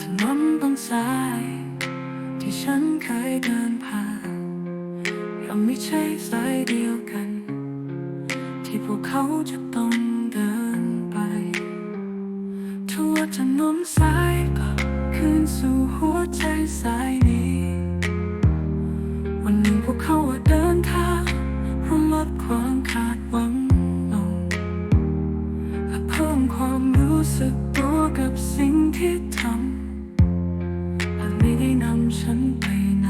ถนนสาย ที่ฉันเคยเดินผ่านยังไม่ใช่สายเดียวกัน ที่พวกเขาจะต้อง หวังเอาเพิ่มความรู้สึกตัวกับสิ่งที่ทำและไม่ได้นำฉันไปไหน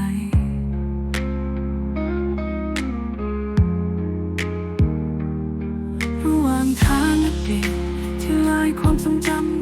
ระหว่างทางอดีตที่ลายความทรงจำ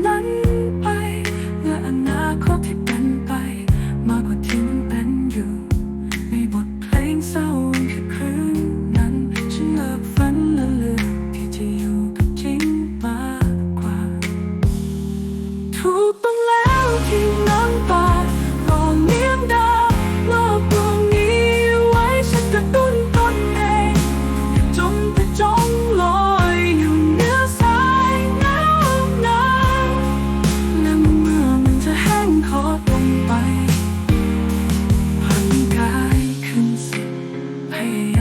night.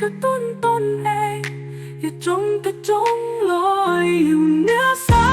cứ tuôn tuôn này Yêu trong cái trong lời yêu nữa sao